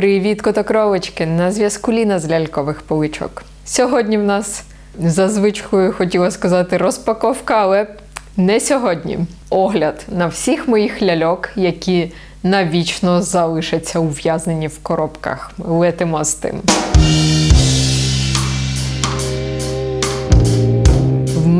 Привіт, котокровочки! На зв'язку Ліна з лялькових поличок. Сьогодні в нас за звичкою хотіла сказати розпаковка, але не сьогодні. Огляд на всіх моїх ляльок, які навічно залишаться ув'язнені в коробках. Летимо з тим.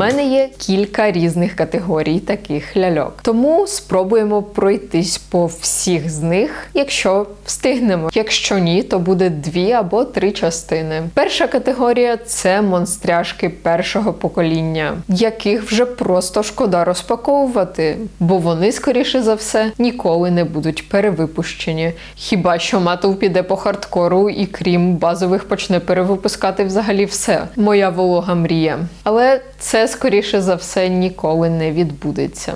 Мене є кілька різних категорій таких ляльок. Тому спробуємо пройтись по всіх з них, якщо встигнемо. Якщо ні, то буде дві або три частини. Перша категорія це монстряшки першого покоління, яких вже просто шкода розпаковувати, бо вони, скоріше за все, ніколи не будуть перевипущені. Хіба що матов піде по хардкору і крім базових почне перевипускати взагалі все. Моя волога мрія. Але це скоріше за все ніколи не відбудеться.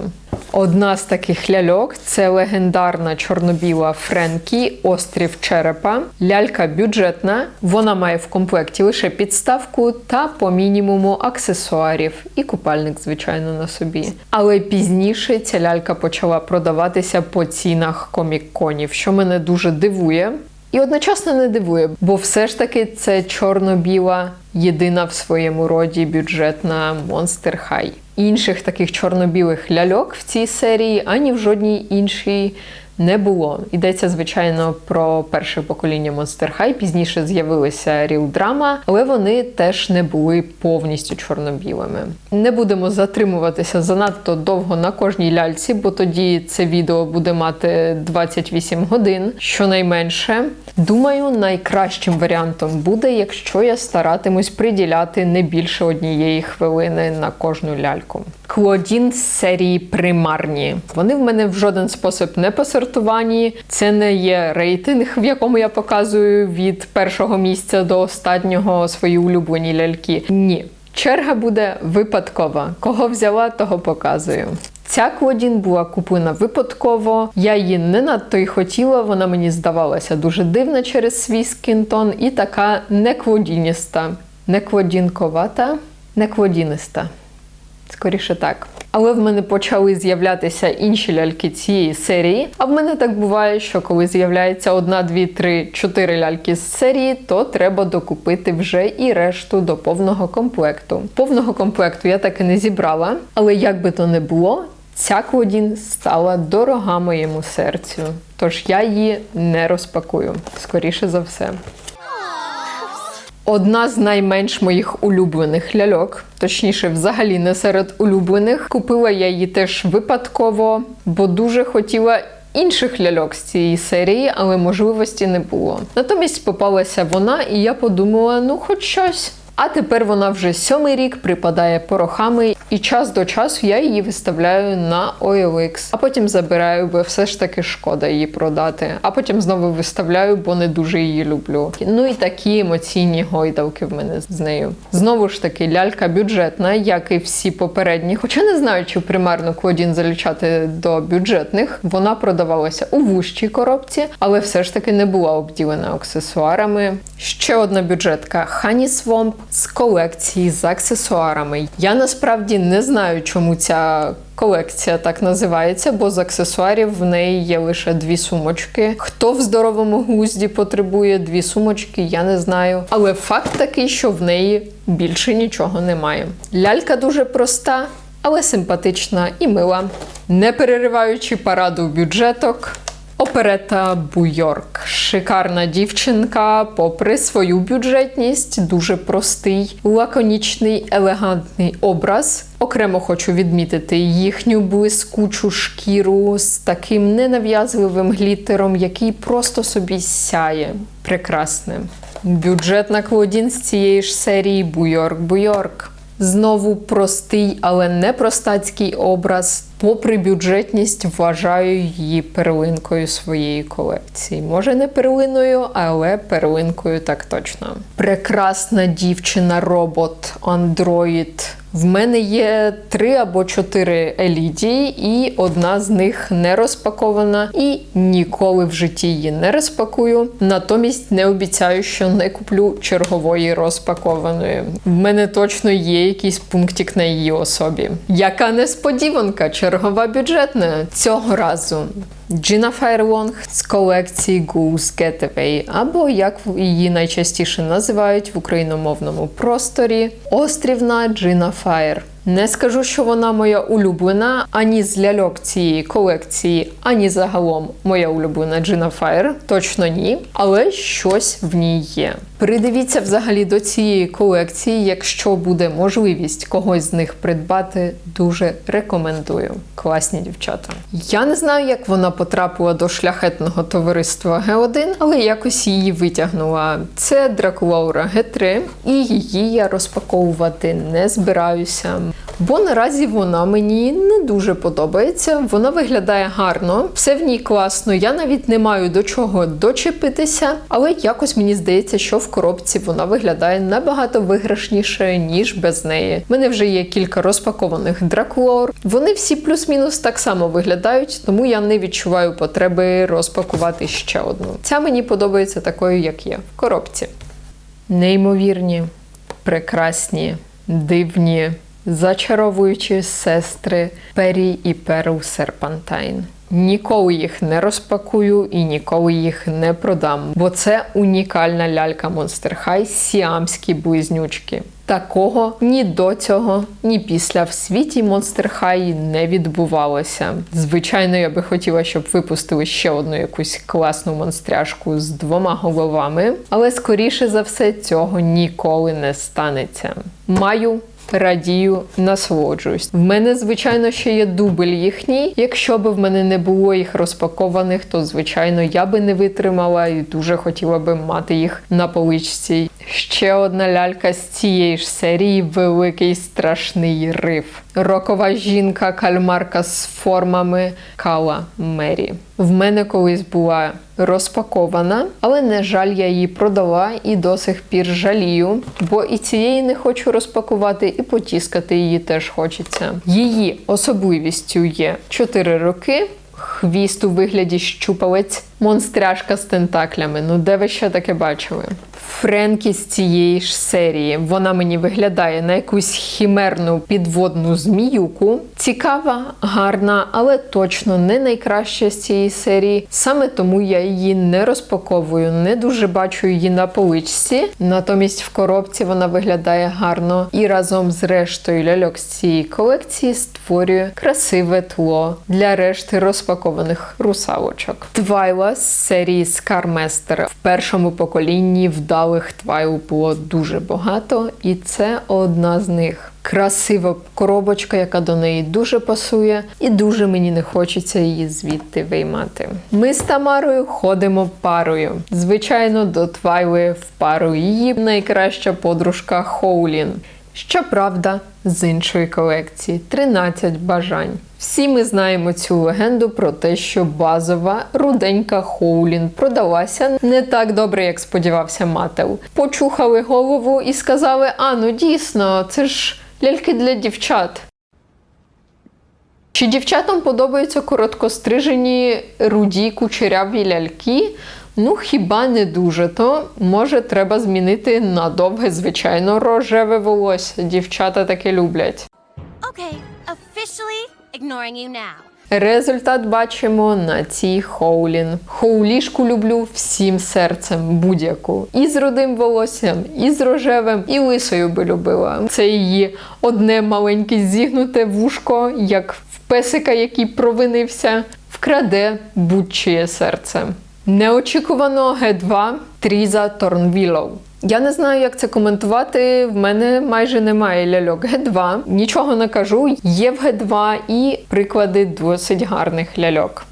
Одна з таких ляльок це легендарна чорно-біла Френкі Острів Черепа. Лялька бюджетна. Вона має в комплекті лише підставку та по мінімуму аксесуарів і купальник, звичайно, на собі. Але пізніше ця лялька почала продаватися по цінах комік-конів, що мене дуже дивує. І одночасно не дивує, бо все ж таки це чорно-біла, єдина в своєму роді бюджетна Monster High. Інших таких чорно-білих ляльок в цій серії ані в жодній іншій не було. Йдеться, звичайно, про перше покоління Monster High. Пізніше з'явилися Real Drama, але вони теж не були повністю чорно-білими. Не будемо затримуватися занадто довго на кожній ляльці, бо тоді це відео буде мати 28 годин, щонайменше. Думаю, найкращим варіантом буде, якщо я старатимусь приділяти не більше однієї хвилини на кожну ляльку. Клодін з серії примарні. Вони в мене в жоден спосіб не посортовані. Це не є рейтинг, в якому я показую від першого місця до останнього свої улюблені ляльки. Ні. Черга буде випадкова. Кого взяла, того показую. Ця Клодін була куплена випадково. Я її не надто й хотіла. Вона мені здавалася дуже дивна через свій скінтон і така не клодініста. Не клодінковата, не клодіниста. Скоріше так. Але в мене почали з'являтися інші ляльки цієї серії. А в мене так буває, що коли з'являється одна, дві, три, чотири ляльки з серії, то треба докупити вже і решту до повного комплекту. Повного комплекту я так і не зібрала, але як би то не було, ця Клодін стала дорога моєму серцю. Тож я її не розпакую, скоріше за все. Одна з найменш моїх улюблених ляльок, точніше, взагалі не серед улюблених. Купила я її теж випадково, бо дуже хотіла інших ляльок з цієї серії, але можливості не було. Натомість попалася вона, і я подумала: ну, хоч щось. А тепер вона вже сьомий рік припадає порохами, і час до часу я її виставляю на OLX, а потім забираю, бо все ж таки шкода її продати. А потім знову виставляю, бо не дуже її люблю. Ну і такі емоційні гойдалки в мене з нею. Знову ж таки, лялька бюджетна, як і всі попередні. Хоча не знаю, чи примарно Клодін залічати до бюджетних. Вона продавалася у вущій коробці, але все ж таки не була обділена аксесуарами. Ще одна бюджетка Swamp з колекції з аксесуарами. Я насправді не знаю, чому ця колекція так називається, бо з аксесуарів в неї є лише дві сумочки. Хто в здоровому глузді потребує дві сумочки, я не знаю. Але факт такий, що в неї більше нічого немає. Лялька дуже проста. Але симпатична і мила, не перериваючи параду бюджеток. Оперета Буйорк. Шикарна дівчинка, попри свою бюджетність, дуже простий, лаконічний, елегантний образ. Окремо хочу відмітити їхню блискучу шкіру з таким ненав'язливим глітером, який просто собі сяє. Прекрасне. Бюджетна Клодін з цієї ж серії Буйорк Буйорк. Знову простий, але не простацький образ. Попри бюджетність, вважаю її перлинкою своєї колекції. Може, не перлиною, але перлинкою так точно. Прекрасна дівчина-робот, андроїд. В мене є три або чотири елідії, і одна з них не розпакована, і ніколи в житті її не розпакую. Натомість не обіцяю, що не куплю чергової розпакованої. В мене точно є якийсь пунктик на її особі. Яка несподіванка, чи Чергова бюджетна цього разу Джіна Файрлонг з колекції Goose Getaway, або як її найчастіше називають в україномовному просторі Острівна Джіна Фаєр. Не скажу, що вона моя улюблена ані з ляльок цієї колекції, ані загалом моя улюблена Джина Фаєр. Точно ні, але щось в ній є. Придивіться взагалі до цієї колекції, якщо буде можливість когось з них придбати, дуже рекомендую. Класні дівчата. Я не знаю, як вона потрапила до шляхетного товариства Г1, але якось її витягнула. Це Дракулаура Г3, і її я розпаковувати не збираюся. Бо наразі вона мені не дуже подобається. Вона виглядає гарно, все в ній класно. Я навіть не маю до чого дочепитися, але якось мені здається, що в коробці вона виглядає набагато виграшніше, ніж без неї. У мене вже є кілька розпакованих дракулор. Вони всі плюс-мінус так само виглядають, тому я не відчуваю потреби розпакувати ще одну. Ця мені подобається такою, як є в коробці. Неймовірні, прекрасні, дивні, зачаровуючі сестри Пері і Перл Серпантайн. Ніколи їх не розпакую і ніколи їх не продам, бо це унікальна лялька Monster High сіамські близнючки. Такого ні до цього, ні після в світі Monster High не відбувалося. Звичайно, я би хотіла, щоб випустили ще одну якусь класну монстряшку з двома головами, але скоріше за все цього ніколи не станеться. Маю Радію, насолоджуюсь. В мене, звичайно, ще є дубль їхній. Якщо б в мене не було їх розпакованих, то звичайно я би не витримала і дуже хотіла би мати їх на поличці. Ще одна лялька з цієї ж серії великий страшний риф. Рокова жінка кальмарка з формами Кала Мері. В мене колись була розпакована, але, на жаль, я її продала і до сих пір жалію, бо і цієї не хочу розпакувати, і потіскати її теж хочеться. Її особливістю є 4 роки. Хвіст у вигляді щупалець, монстряшка з тентаклями. Ну, де ви ще таке бачили? Френкі з цієї ж серії. Вона мені виглядає на якусь хімерну підводну зміюку. Цікава, гарна, але точно не найкраща з цієї серії. Саме тому я її не розпаковую, не дуже бачу її на поличці. Натомість в коробці вона виглядає гарно і разом з рештою ляльок з цієї колекції створює красиве тло для решти розпакованих русалочок. Твайла з серії Scarmaster. В першому поколінні вдалих твайл було дуже багато, і це одна з них. Красива коробочка, яка до неї дуже пасує, і дуже мені не хочеться її звідти виймати. Ми з Тамарою ходимо парою. Звичайно, до Твайли в пару її найкраща подружка Хоулін. Щоправда, з іншої колекції 13 бажань. Всі ми знаємо цю легенду про те, що базова руденька Хоулін продалася не так добре, як сподівався Мател. Почухали голову і сказали: а ну дійсно, це ж ляльки для дівчат. Чи дівчатам подобаються короткострижені руді кучеряві ляльки? Ну, хіба не дуже, то може треба змінити на довге, звичайно, рожеве волосся. Дівчата таке люблять. Okay, officially ignoring you now. Результат бачимо на цій Хоулін. Хоулішку люблю всім серцем, будь-яку. І з рудим волоссям, і з рожевим, і лисою би любила. Це її одне маленьке зігнуте вушко, як в песика, який провинився, вкраде будь-чиє серце. Неочікувано Г2 Тріза Торнвілоу. Я не знаю, як це коментувати. В мене майже немає ляльок Г2. Нічого не кажу. Є в Г2 і приклади досить гарних ляльок.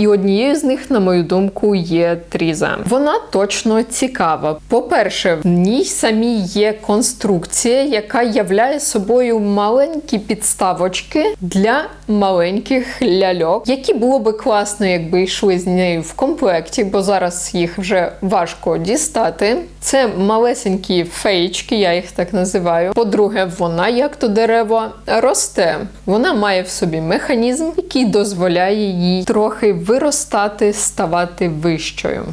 І однією з них, на мою думку, є Тріза. Вона точно цікава. По-перше, в ній самій є конструкція, яка являє собою маленькі підставочки для маленьких ляльок, які було би класно, якби йшли з нею в комплекті, бо зараз їх вже важко дістати. Це малесенькі феєчки, я їх так називаю. По-друге, вона, як то дерево, росте. Вона має в собі механізм, який дозволяє їй трохи виростати, ставати вищою.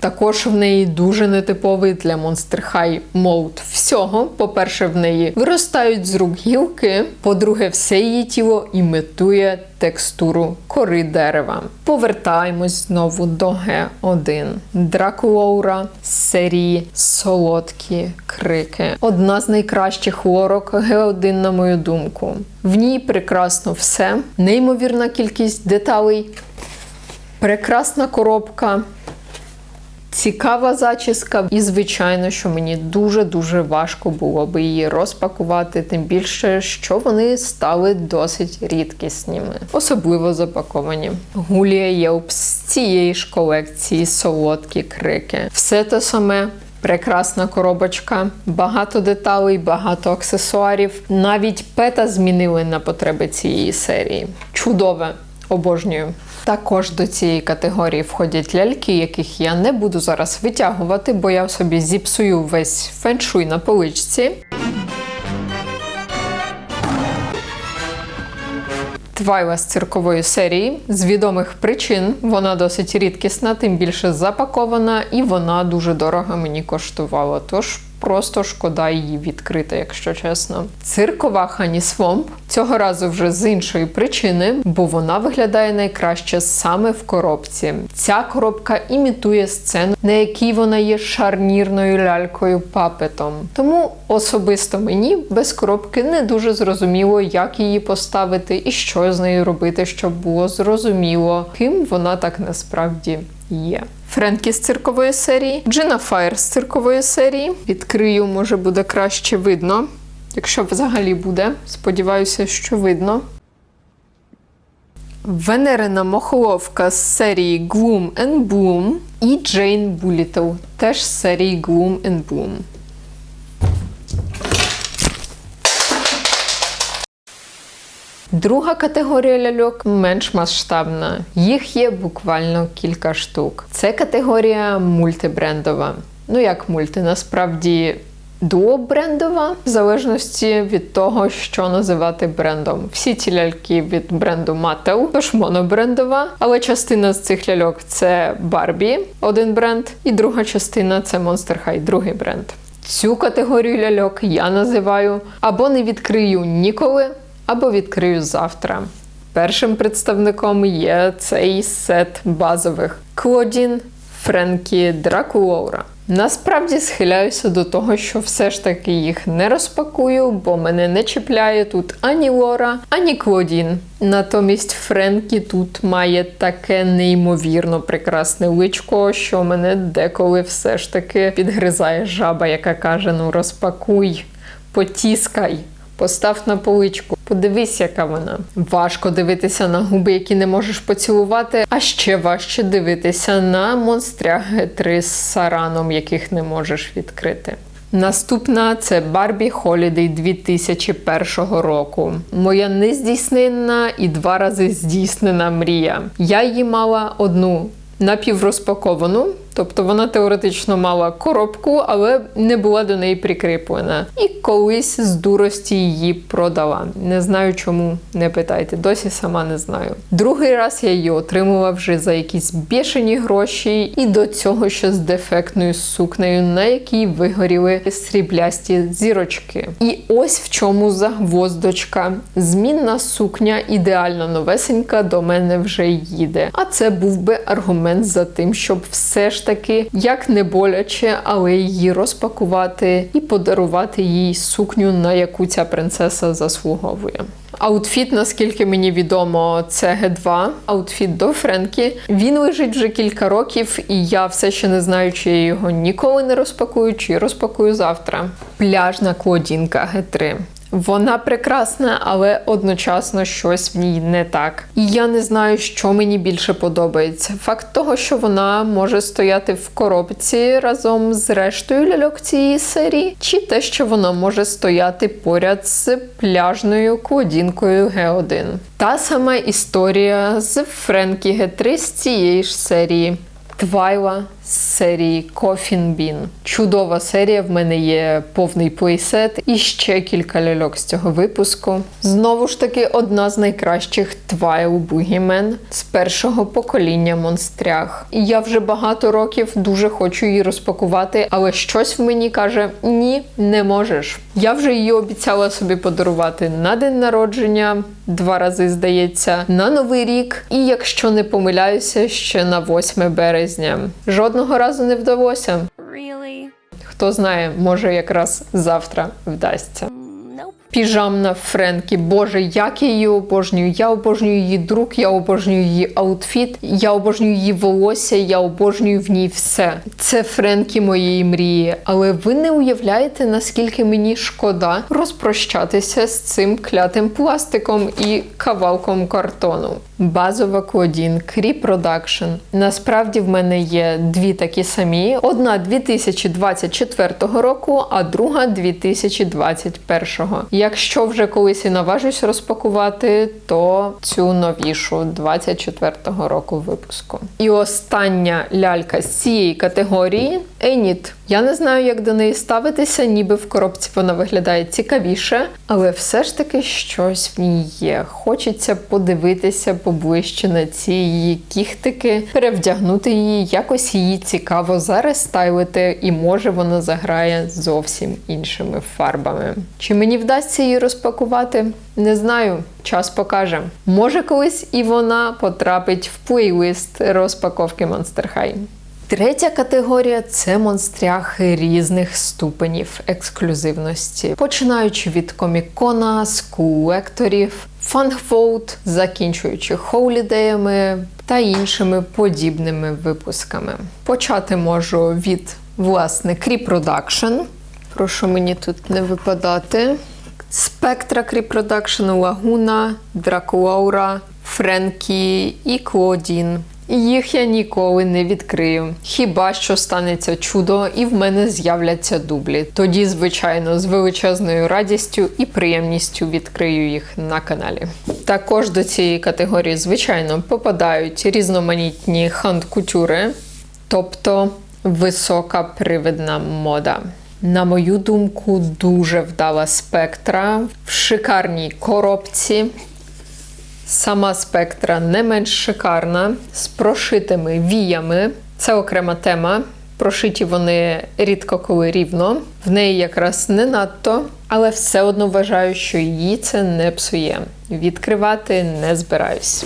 Також в неї дуже нетиповий для Monster High мод всього. По-перше, в неї виростають з рук гілки. По-друге, все її тіло імітує текстуру кори дерева. Повертаємось знову до Г1. Дракулоура серії Солодкі крики. Одна з найкращих лорок Г1, на мою думку. В ній прекрасно все, неймовірна кількість деталей, прекрасна коробка. Цікава зачіска, і звичайно, що мені дуже-дуже важко було би її розпакувати, тим більше, що вони стали досить рідкісніми, особливо запаковані. Гулія Єлп з цієї ж колекції солодкі крики. Все те саме. Прекрасна коробочка, багато деталей, багато аксесуарів. Навіть пета змінили на потреби цієї серії. Чудове, обожнюю. Також до цієї категорії входять ляльки, яких я не буду зараз витягувати, бо я собі зіпсую весь феншуй на поличці. Твайла з циркової серії. З відомих причин вона досить рідкісна, тим більше запакована, і вона дуже дорого мені коштувала. Тож просто шкода її відкрити, якщо чесно. Циркова Хані Свомп цього разу вже з іншої причини, бо вона виглядає найкраще саме в коробці. Ця коробка імітує сцену, на якій вона є шарнірною лялькою папетом. Тому особисто мені без коробки не дуже зрозуміло, як її поставити і що з нею робити, щоб було зрозуміло, ким вона так насправді є. Френкі з циркової серії, Джина Фаєр з циркової серії. Відкрию, може буде краще видно. Якщо взагалі буде, сподіваюся, що видно. Венерина Мохоловка з серії Gloom and Bloom і Джейн Булітл теж з серії Gloom and Bloom. Друга категорія ляльок менш масштабна. Їх є буквально кілька штук. Це категорія мультибрендова. Ну як мульти, насправді дуобрендова, в залежності від того, що називати брендом. Всі ці ляльки від бренду Mattel, тож монобрендова, але частина з цих ляльок це Barbie, один бренд, і друга частина це Monster High, другий бренд. Цю категорію ляльок я називаю або не відкрию ніколи, або відкрию завтра. Першим представником є цей сет базових Клодін, Френкі, Дракулоура. Насправді схиляюся до того, що все ж таки їх не розпакую, бо мене не чіпляє тут ані Лора, ані Клодін. Натомість Френкі тут має таке неймовірно прекрасне личко, що мене деколи все ж таки підгризає жаба, яка каже: ну розпакуй, потіскай. Постав на поличку, подивись, яка вона. Важко дивитися на губи, які не можеш поцілувати, а ще важче дивитися на монстря Г3 з сараном, яких не можеш відкрити. Наступна це Барбі Холідей 2001 року. Моя нездійсненна і два рази здійснена мрія. Я її мала одну напіврозпаковану, тобто вона теоретично мала коробку, але не була до неї прикріплена. І колись з дурості її продала. Не знаю чому, не питайте, досі сама не знаю. Другий раз я її отримала вже за якісь бішені гроші, і до цього ще з дефектною сукнею, на якій вигоріли сріблясті зірочки. І ось в чому загвоздочка. Змінна сукня ідеально новесенька до мене вже їде. А це був би аргумент за тим, щоб все ж таки як не боляче, але її розпакувати і подарувати їй сукню, на яку ця принцеса заслуговує. Аутфіт, наскільки мені відомо, це Г2, аутфіт до Френкі. Він лежить вже кілька років, і я все ще не знаю, чи я його ніколи не розпакую, чи розпакую завтра. Пляжна клодінка Г3. Вона прекрасна, але одночасно щось в ній не так. І я не знаю, що мені більше подобається. Факт того, що вона може стояти в коробці разом з рештою ляльок цієї серії, чи те, що вона може стояти поряд з пляжною клодінкою Г1. Та сама історія з Френкі Г3 з цієї ж серії. Твайла з серії Coffin Bean. Чудова серія. В мене є повний плейсет і ще кілька ляльок з цього випуску. Знову ж таки, одна з найкращих Твайл Бугімен з першого покоління монстрях. І я вже багато років дуже хочу її розпакувати, але щось в мені каже: ні, не можеш. Я вже її обіцяла собі подарувати на день народження, два рази здається, на новий рік. І якщо не помиляюся, ще на 8 березня. Жодного разу не вдалося. Really? Хто знає, може якраз завтра вдасться. Nope. Піжамна Френкі. Боже, як я її обожнюю. Я обожнюю її друк, я обожнюю її аутфіт, я обожнюю її волосся, я обожнюю в ній все. Це Френкі моєї мрії. Але ви не уявляєте, наскільки мені шкода розпрощатися з цим клятим пластиком і кавалком картону. Базова Клодін Крі Production. Насправді в мене є дві такі самі: одна 2024 року, а друга 2021. Якщо вже колись і наважусь розпакувати, то цю новішу 24 року випуску. І остання лялька з цієї категорії Еніт. Я не знаю, як до неї ставитися, ніби в коробці вона виглядає цікавіше, але все ж таки щось в ній є. Хочеться подивитися поближче на ці її кіхтики, перевдягнути її, якось її цікаво зарестайлити, і може вона заграє зовсім іншими фарбами. Чи мені вдасться її розпакувати? Не знаю, час покаже. Може, колись і вона потрапить в плейлист розпаковки Monster High. Третя категорія це монстряхи різних ступенів ексклюзивності, починаючи від комікона, скул-лекторів, фангфоут, закінчуючи холідеями та іншими подібними випусками. Почати можу від власне Крі Production. Прошу мені тут не випадати. Спектра Крі Лагуна, Дракулаура, Френкі і Клодін. Їх я ніколи не відкрию. Хіба що станеться чудо, і в мене з'являться дублі. Тоді, звичайно, з величезною радістю і приємністю відкрию їх на каналі. Також до цієї категорії, звичайно, попадають різноманітні хант-кутюри, тобто висока привидна мода. На мою думку, дуже вдала спектра в шикарній коробці. Сама спектра не менш шикарна, з прошитими віями. Це окрема тема. Прошиті вони рідко коли рівно. В неї якраз не надто, але все одно вважаю, що її це не псує. Відкривати не збираюсь.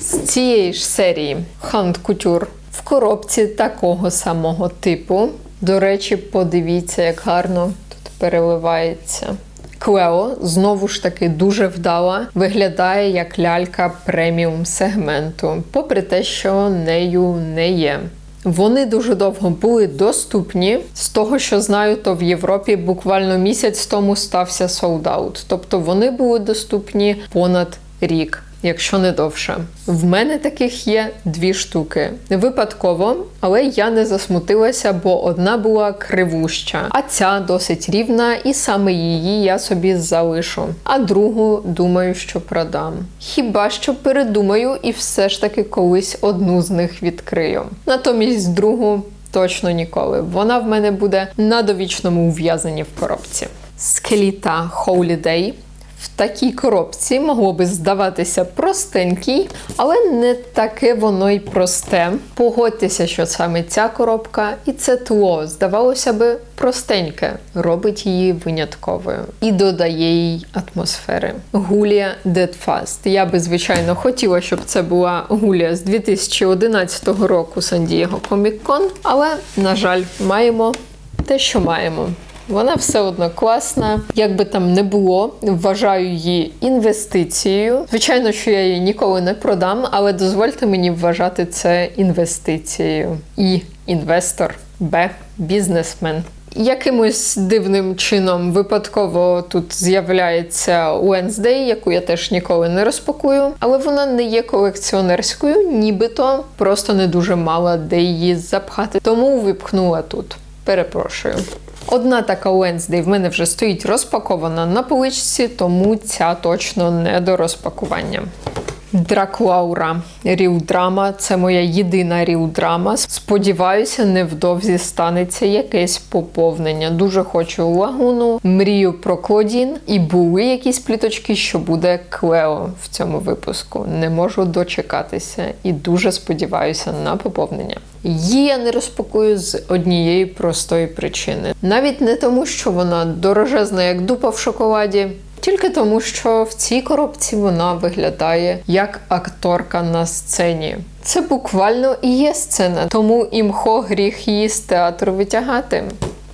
З цієї ж серії Hunt Couture в коробці такого самого типу. До речі, подивіться, як гарно тут переливається. Клео знову ж таки дуже вдала, виглядає як лялька преміум сегменту, попри те, що нею не є. Вони дуже довго були доступні. З того, що знаю, то в Європі буквально місяць тому стався солдаут. Тобто вони були доступні понад рік. Якщо не довше, в мене таких є дві штуки. Випадково, але я не засмутилася, бо одна була кривуща, а ця досить рівна, і саме її я собі залишу. А другу думаю, що продам. Хіба що передумаю і все ж таки колись одну з них відкрию. Натомість другу точно ніколи. Вона в мене буде на довічному ув'язанні в коробці. Скеліта Holiday в такій коробці могло би здаватися простенький, але не таке воно й просте. Погодьтеся, що саме ця коробка і це тло, здавалося би, простеньке, робить її винятковою і додає їй атмосфери. Гулія Dead Fast. Я би, звичайно, хотіла, щоб це була Гулія з 2011 року Сан-Дієго Комік-Кон, але, на жаль, маємо те, що маємо. Вона все одно класна. Як би там не було, вважаю її інвестицією. Звичайно, що я її ніколи не продам, але дозвольте мені вважати це інвестицією. І інвестор, Б, бізнесмен. Якимось дивним чином випадково тут з'являється Wednesday, яку я теж ніколи не розпакую, але вона не є колекціонерською, нібито просто не дуже мала де її запхати, тому випхнула тут. Перепрошую. Одна така Wednesday в мене вже стоїть розпакована на поличці, тому ця точно не до розпакування. Дракулаура ріл-драма це моя єдина ріл-драма. Сподіваюся, невдовзі станеться якесь поповнення. Дуже хочу лагуну, мрію про Клодін, і були якісь пліточки, що буде Клео в цьому випуску. Не можу дочекатися і дуже сподіваюся на поповнення. Її я не розпакую з однієї простої причини. Навіть не тому, що вона дорожезна, як дупа в шоколаді. Тільки тому, що в цій коробці вона виглядає як акторка на сцені. Це буквально і є сцена, тому імхо гріх її з театру витягати.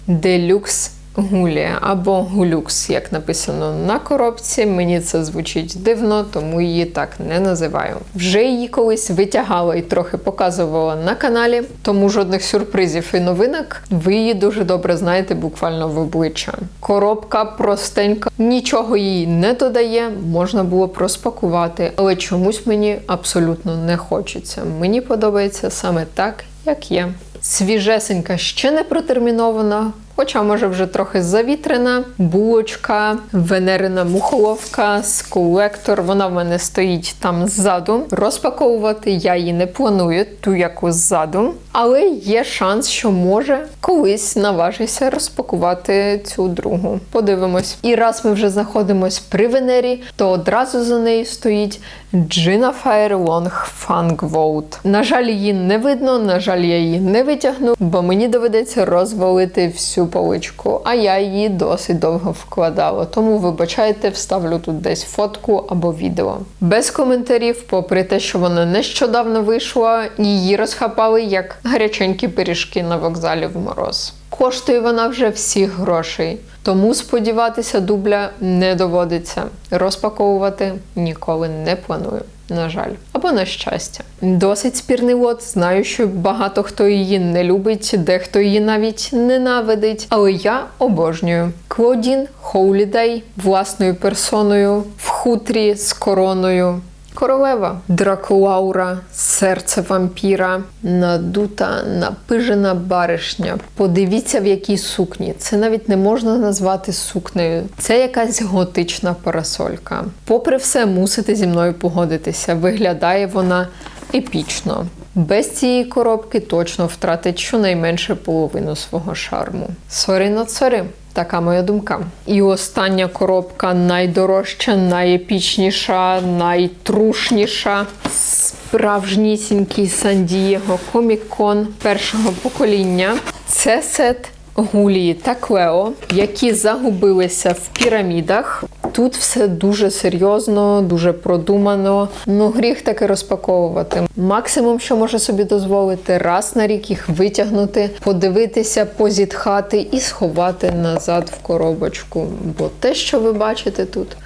Делюкс Гулія або Гулюкс, як написано на коробці. Мені це звучить дивно, тому її так не називаю. Вже її колись витягала і трохи показувала на каналі, тому жодних сюрпризів і новинок. Ви її дуже добре знаєте, буквально в обличчя. Коробка простенька, нічого їй не додає, можна було б розпакувати, але чомусь мені абсолютно не хочеться. Мені подобається саме так, як є. Свіжесенька ще не протермінована, хоча може вже трохи завітрена. Булочка, венерина мухоловка, скулектор. Вона в мене стоїть там ззаду. Розпаковувати я її не планую, ту яку ззаду. Але є шанс, що може колись наважуся розпакувати цю другу. Подивимось. І раз ми вже знаходимось при Венері, то одразу за нею стоїть Gina Fire Long Fang Vote. На жаль, її не видно, на жаль, я її не витягну, бо мені доведеться розвалити всю поличку, а я її досить довго вкладала. Тому, вибачайте, вставлю тут десь фотку або відео. Без коментарів, попри те, що вона нещодавно вийшла, її розхапали як гаряченькі пиріжки на вокзалі в мороз. Коштує вона вже всіх грошей, тому сподіватися дубля не доводиться. Розпаковувати ніколи не планую. На жаль, або на щастя. Досить спірний лот. Знаю, що багато хто її не любить, дехто її навіть ненавидить. Але я обожнюю. Клодін Хоулідей власною персоною в хутрі з короною. Королева Дракулаура, серце вампіра, надута, напижена баришня. Подивіться, в якій сукні. Це навіть не можна назвати сукнею. Це якась готична парасолька. Попри все, мусите зі мною погодитися. Виглядає вона епічно. Без цієї коробки точно втратить щонайменше половину свого шарму. Сорі на сорі. Така моя думка. І остання коробка найдорожча, найепічніша, найтрушніша. Справжнісінький Сан-Дієго Комік-Кон першого покоління. Це сет Гулії та Клео, які загубилися в пірамідах. Тут все дуже серйозно, дуже продумано. Ну, гріх таки розпаковувати. Максимум, що може собі дозволити, раз на рік їх витягнути, подивитися, позітхати і сховати назад в коробочку. Бо те, що ви бачите тут.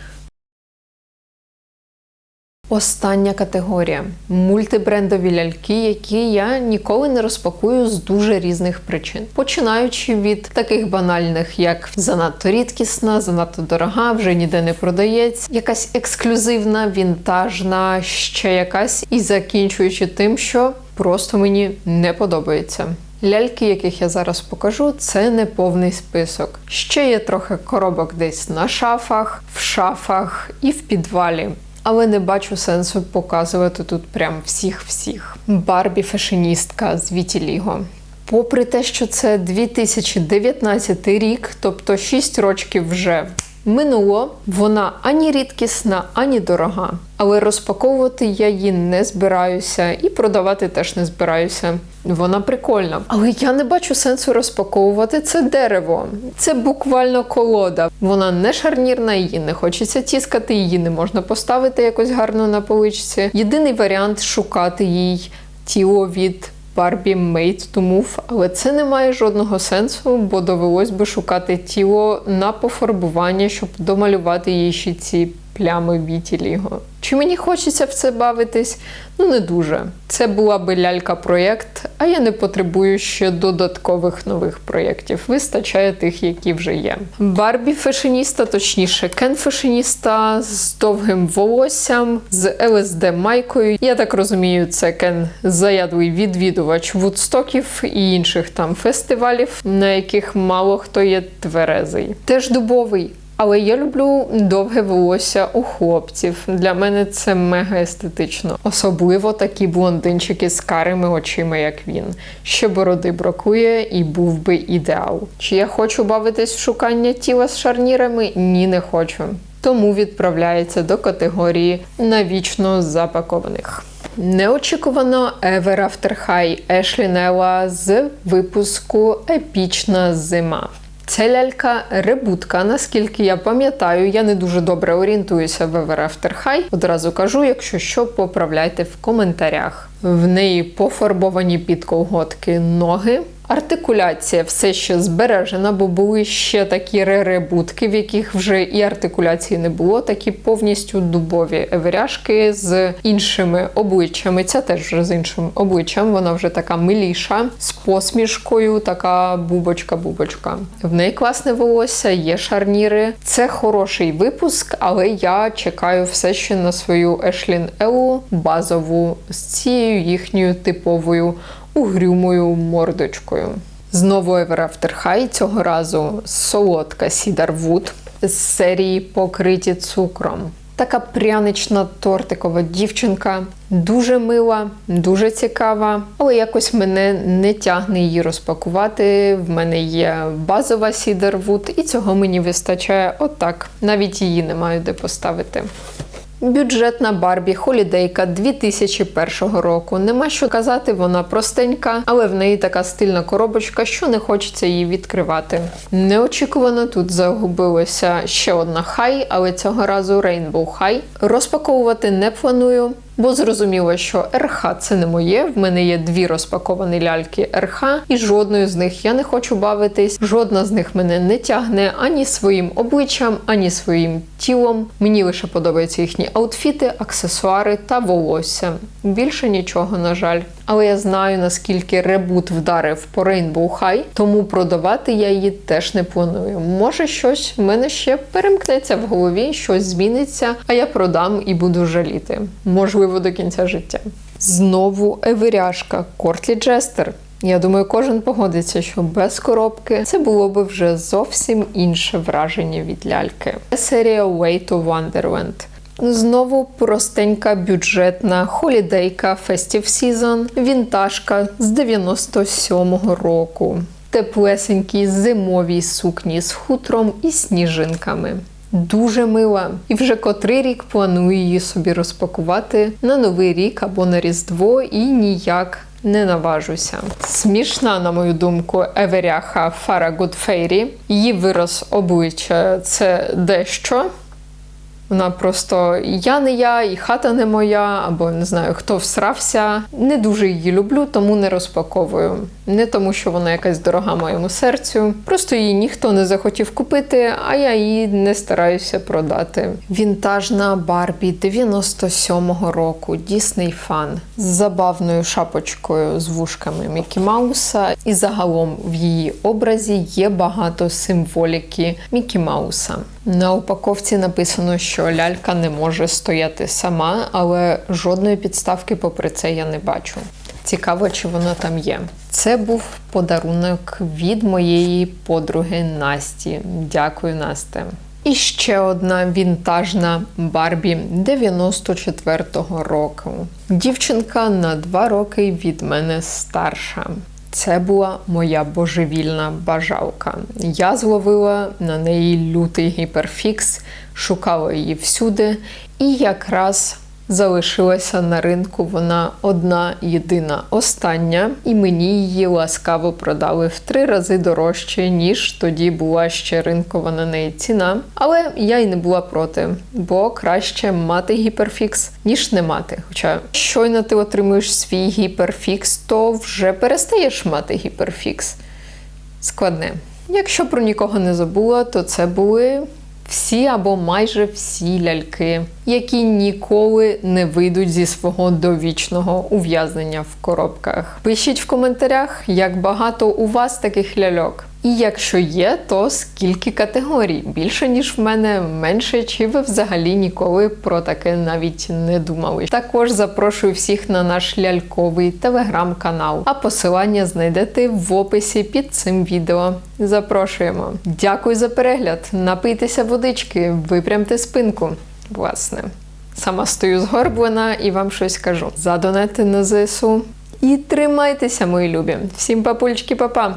Остання категорія мультибрендові ляльки, які я ніколи не розпакую з дуже різних причин. Починаючи від таких банальних, як занадто рідкісна, занадто дорога, вже ніде не продається, якась ексклюзивна, вінтажна, ще якась, і закінчуючи тим, що просто мені не подобається. Ляльки, яких я зараз покажу, це не повний список. Ще є трохи коробок десь на шафах, в шафах і в підвалі. Але не бачу сенсу показувати тут прям всіх-всіх. Барбі фешеністка з Вітіліго. Попри те, що це 2019 рік, тобто 6 років вже минуло, вона ані рідкісна, ані дорога. Але розпаковувати я її не збираюся і продавати теж не збираюся. Вона прикольна. Але я не бачу сенсу розпаковувати це дерево. Це буквально колода. Вона не шарнірна, її не хочеться тіскати, її не можна поставити якось гарно на поличці. Єдиний варіант шукати їй тіло від Barbie Made to Move, але це не має жодного сенсу, бо довелось би шукати тіло на пофарбування, щоб домалювати їй ще ці плями Вітіліго. Чи мені хочеться в це бавитись? Ну не дуже. Це була би лялька-проєкт, а я не потребую ще додаткових нових проєктів. Вистачає тих, які вже є. Барбі фешеніста, точніше, Кен фешеніста з довгим волоссям, з ЛСД майкою. Я так розумію, це Кен заядлий відвідувач вудстоків і інших там фестивалів, на яких мало хто є тверезий. Теж дубовий. Але я люблю довге волосся у хлопців. Для мене це мега естетично. Особливо такі блондинчики з карими очима, як він. Ще бороди бракує і був би ідеал. Чи я хочу бавитись в шукання тіла з шарнірами? Ні, не хочу. Тому відправляється до категорії навічно запакованих. Неочікувано Ever After High Ешлі Нелла з випуску Епічна зима. Це лялька ребутка. Наскільки я пам'ятаю, я не дуже добре орієнтуюся в After High. Одразу кажу, якщо що, поправляйте в коментарях. В неї пофарбовані під колготки ноги. Артикуляція все ще збережена, бо були ще такі реребутки, в яких вже і артикуляції не було, такі повністю дубові еверяшки з іншими обличчями. Ця теж вже з іншим обличчям. Вона вже така миліша, з посмішкою, така бубочка-бубочка. В неї класне волосся, є шарніри. Це хороший випуск, але я чекаю все ще на свою Ешлін Елу базову з цією їхньою типовою угрюмою мордочкою. Знову High, цього разу солодка Wood з серії Покриті цукром. Така прянична тортикова дівчинка, дуже мила, дуже цікава, але якось мене не тягне її розпакувати. В мене є базова Wood, і цього мені вистачає отак. Навіть її не маю де поставити. Бюджетна Барбі Холідейка 2001 року. Нема що казати, вона простенька, але в неї така стильна коробочка, що не хочеться її відкривати. Неочікувано тут загубилася ще одна хай, але цього разу Rainbow High. Розпаковувати не планую. Бо зрозуміло, що РХ це не моє. В мене є дві розпаковані ляльки РХ, і жодною з них я не хочу бавитись. Жодна з них мене не тягне ані своїм обличчям, ані своїм тілом. Мені лише подобаються їхні аутфіти, аксесуари та волосся. Більше нічого, на жаль. Але я знаю, наскільки ребут вдарив по Rainbow High, тому продавати я її теж не планую. Може, щось в мене ще перемкнеться в голові, щось зміниться, а я продам і буду жаліти. Можливо, до кінця життя. Знову еверяшка Кортлі Джестер. Я думаю, кожен погодиться, що без коробки це було би вже зовсім інше враження від ляльки. Серія Way to Wonderland. Знову простенька бюджетна холідейка Festive Season, вінтажка з 97-го року. Теплесенькі зимові сукні з хутром і сніжинками. Дуже мила. І вже котрий рік планую її собі розпакувати на новий рік або на Різдво і ніяк не наважуся. Смішна, на мою думку, еверяха Фара Гудфейрі. Її вираз обличчя це дещо. Вона просто я не я, і хата не моя, або не знаю, хто всрався. Не дуже її люблю, тому не розпаковую. Не тому, що вона якась дорога моєму серцю. Просто її ніхто не захотів купити, а я її не стараюся продати. Вінтажна Барбі 97-го року, Дісней фан з забавною шапочкою з вушками Мікі Мауса. І загалом в її образі є багато символіки Мікі Мауса. На упаковці написано, що лялька не може стояти сама, але жодної підставки, попри це, я не бачу. Цікаво, чи воно там є. Це був подарунок від моєї подруги Насті. Дякую, Насте. І ще одна вінтажна Барбі 94-го року. Дівчинка на два роки від мене старша. Це була моя божевільна бажалка. Я зловила на неї лютий гіперфікс, шукала її всюди, і якраз залишилася на ринку вона одна єдина остання, і мені її ласкаво продали в три рази дорожче, ніж тоді була ще ринкова на неї ціна. Але я й не була проти, бо краще мати гіперфікс, ніж не мати. Хоча щойно ти отримуєш свій гіперфікс, то вже перестаєш мати гіперфікс. Складне. Якщо про нікого не забула, то це були всі або майже всі ляльки, які ніколи не вийдуть зі свого довічного ув'язнення в коробках. Пишіть в коментарях, як багато у вас таких ляльок. І якщо є, то скільки категорій? Більше ніж в мене, менше, чи ви взагалі ніколи про таке навіть не думали? Також запрошую всіх на наш ляльковий телеграм-канал, а посилання знайдете в описі під цим відео. Запрошуємо. Дякую за перегляд. Напийтеся водички, випрямте спинку. Власне, сама стою згорблена і вам щось кажу. Задонати на ЗСУ. І тримайтеся, мої любі. Всім папульчики, папа!